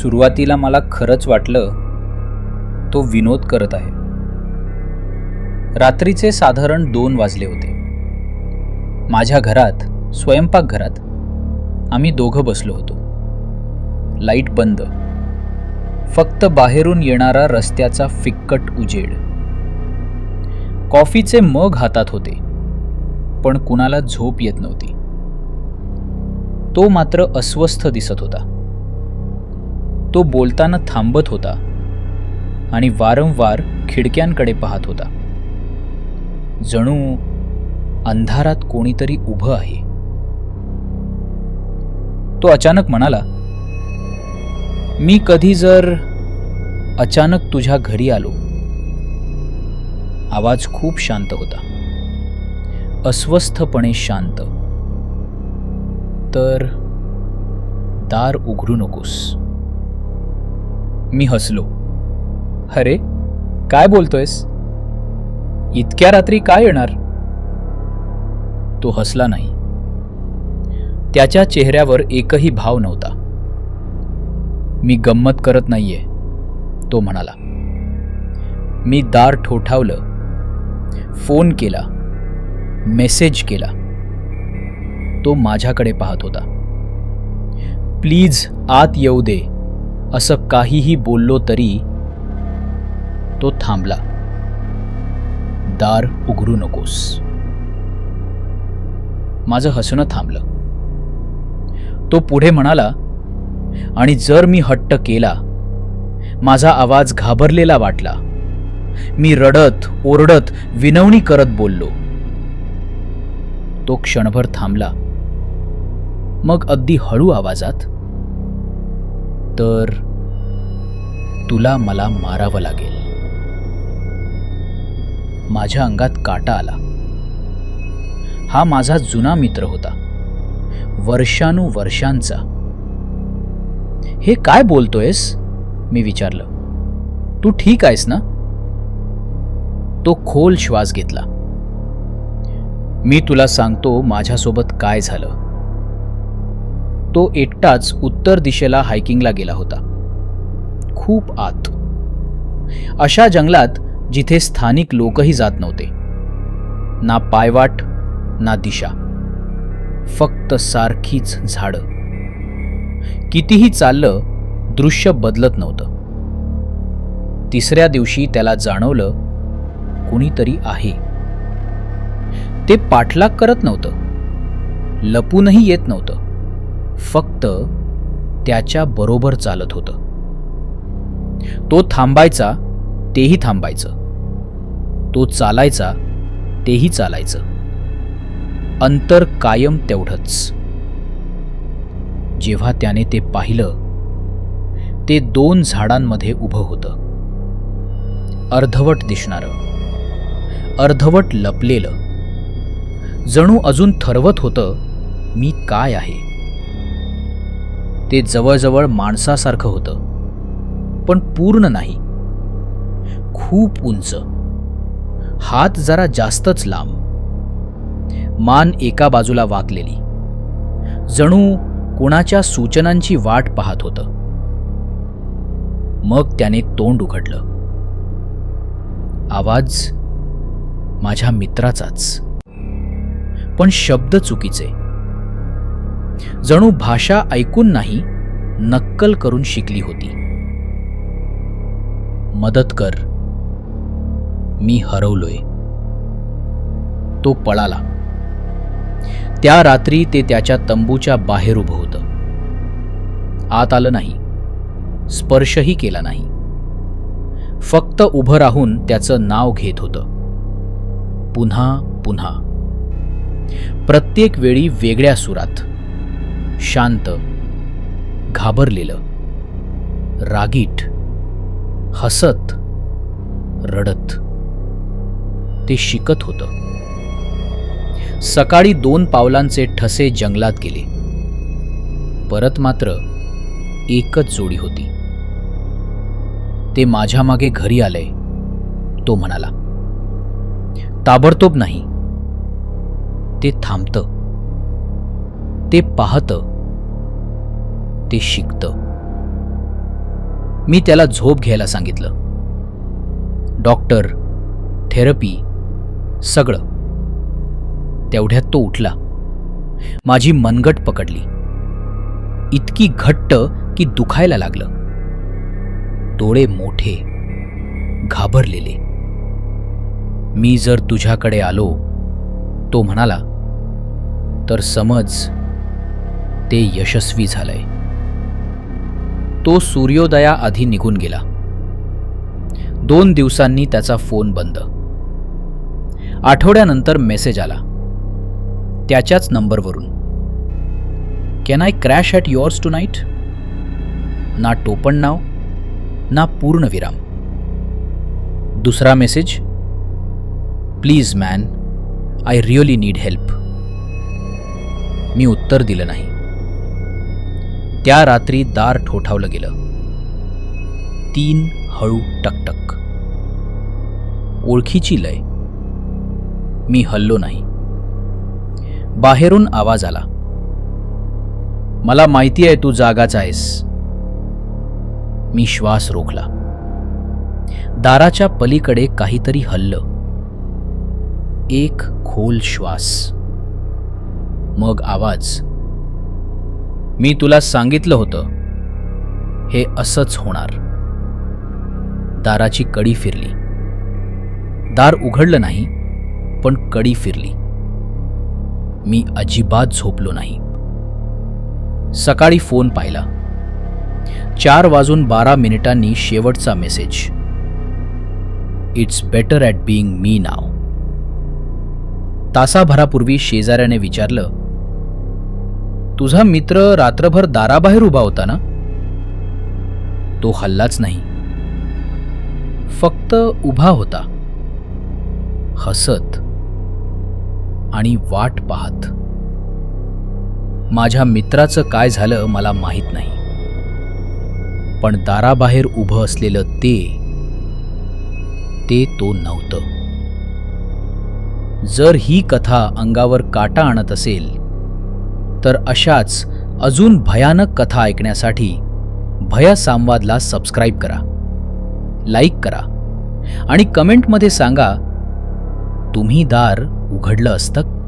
सुरुवातीला मला खरंच वाटलं तो विनोद करत आहे. रात्रीचे साधारण दोन वाजले होते. माझ्या घरात स्वयंपाकघरात आम्ही दोघं बसलो होतो. लाइट बंद. फक्त बाहेरून येणारा रस्त्याचा फिक्कट उजेड. कॉफीचे मग हातात होते पण कुणाला झोप येत नव्हती. तो मात्र अस्वस्थ दिसत होता. तो बोलताना थांबत होता आणि वारंवार खिडक्यांकडे पाहत होता. जणू अंधारात कोणीतरी उभं आहे. तो अचानक म्हणाला मी कधी जर अचानक तुझ्या घरी आलो. आवाज खूप शांत होता. अस्वस्थपणे शांत. तर दार उघडू नकोस. मी हसलो. अरे काय बोलतोयस? इतक्या रात्री काय येणार? तो हसला नाही. त्याच्या चेहऱ्यावर एकही भाव नव्हता. मी गंमत करत नाहीये तो म्हणाला. मी दार ठोठावलं फोन केला मेसेज केला. तो माझ्याकडे पाहत होता. प्लीज आत येऊ दे असं काहीही बोललो तरी तो थांबला. दार उघडू नकोस. माझं हसणं थांबलं. तो पुढे म्हणाला आणि जर मी हट्ट केला माझा आवाज घाबरलेला वाटला. मी रडत ओरडत विनवणी करत बोललो. तो क्षणभर थांबला. मग अगदी हळू आवाजात तर तुला मला मारावं लागेल. माझ्या अंगात काटा आला. हा माझा जुना मित्र होता. वर्षानुवर्षांचा. हे काय बोलतोयस? मी विचारलं. तू ठीक आहेस ना? तो खोल श्वास घेतला. मी तुला सांगतो माझ्यासोबत काय झालं. तो एकटाच उत्तर दिशेला हायकिंगला गेला होता. खूप आत. अशा जंगलात जिथे स्थानिक लोकही जात नव्हते. ना पायवाट ना दिशा. फक्त सारखीच झाडं. कितीही चाललं दृश्य बदलत नव्हतं. तिसऱ्या दिवशी त्याला जाणवलं कुणीतरी आहे. ते पाठलाग करत नव्हतं. लपूनही येत नव्हतं. फक्त त्याच्या बरोबर चालत होतं. तो थांबायचा तेही थांबायचं. तो चालायचा तेही चालायचं. अंतर कायम तेवढंच. जेव्हा त्याने ते पाहिलं ते दोन झाडांमध्ये उभं होतं. अर्धवट दिसणारं. अर्धवट लपलेलं. जणू अजून ठरवत होतं मी काय आहे? ते जवळजवळ माणसासारखं होतं. पण पूर्ण नाही. खूप उंच. हात जरा जास्तच लांब. मान एका बाजूला वाकलेली. जणू कुणाच्या सूचनांची वाट पाहत होतं. मग त्याने तोंड उघडलं. आवाज माझ्या मित्राचाच. पण शब्द चुकीचे. जणू भाषा ऐकून नाही नक्कल करून शिकली होती. मदत कर. मी हरवलोय. तो पळाला. त्या रात्री ते त्याच्या तंबूच्या बाहेर उभं होतं. आत आलं नाही. स्पर्शही केला नाही. फक्त उभं राहून त्याचं नाव घेत होतं. पुन्हा पुन्हा. प्रत्येक वेळी वेगळ्या सुरात. शांत घाबरलेलं रागीट हसत रडत. ते शिकत होतं. सकाळी दोन पावलांचे ठसे जंगलात गेले. परत मात्र एकच जोडी होती. ते माझ्या मागे घरी आलंय तो म्हणाला ताबडतोब नाही. ते थांबतं. ते पाहतं. ते शिकतं. मी त्याला झोप घ्यायला सांगितलं. डॉक्टर थेरपी सगळं. तेवढ्यात तो उठला. माझी मनगट पकडली. इतकी घट्ट की दुखायला लागलं. डोळे मोठे घाबरलेले. मी जर तुझ्याकडे आलो तो म्हणाला तर समज ते यशस्वी झालंय. तो सूर्योदयाआधी निघून गेला. दोन दिवसांनी त्याचा फोन बंद. आठवड्यानंतर मेसेज आला. त्याच्याच नंबरवरून. Can I crash at yours tonight ना टोपण नाव ना पूर्णविराम दुसरा message please man I really need help मी उत्तर दिलं नाही. त्या रात्री दार ठोठावलं गेलं. तीन हळू टकटक. ओळखीची लय. मी हल्लो नाही. बाहेरून आवाज आला. मला माहिती आहे तू जागाच आहेस. मी श्वास रोखला. दाराच्या पलीकडे काहीतरी हल्लं. एक खोल श्वास. मग आवाज. मी तुला सांगितलं होतं. हे असंच होणार. दाराची कडी फिरली. दार उघडलं नाही पण कडी फिरली. मी अजिबात झोपलो नाही. सकाळी फोन पाहिला. चार वाजून बारा मिनिटांनी शेवटचा message. It's better at being मी नाव तासाभरापूर्वी शेजाऱ्याने विचारलं तुझा मित्र रात्रभर दाराबाहेर उभा होता ना? तो हल्लाच नाही. फक्त उभा होता. हसत आणि वाट पाहत. माझ्या मित्राचं काय झालं मला माहीत नाही. पण दाराबाहेर उभं असलेलं ते ते तो नव्हतं. जर ही कथा अंगावर काटा आणत असेल तर अशाच अजून भयानक कथा ऐकण्यासाठी भया संवादला सबस्क्राईब करा लाईक करा आणि कमेंटमध्ये सांगा तुम्ही दार उघडलं असतं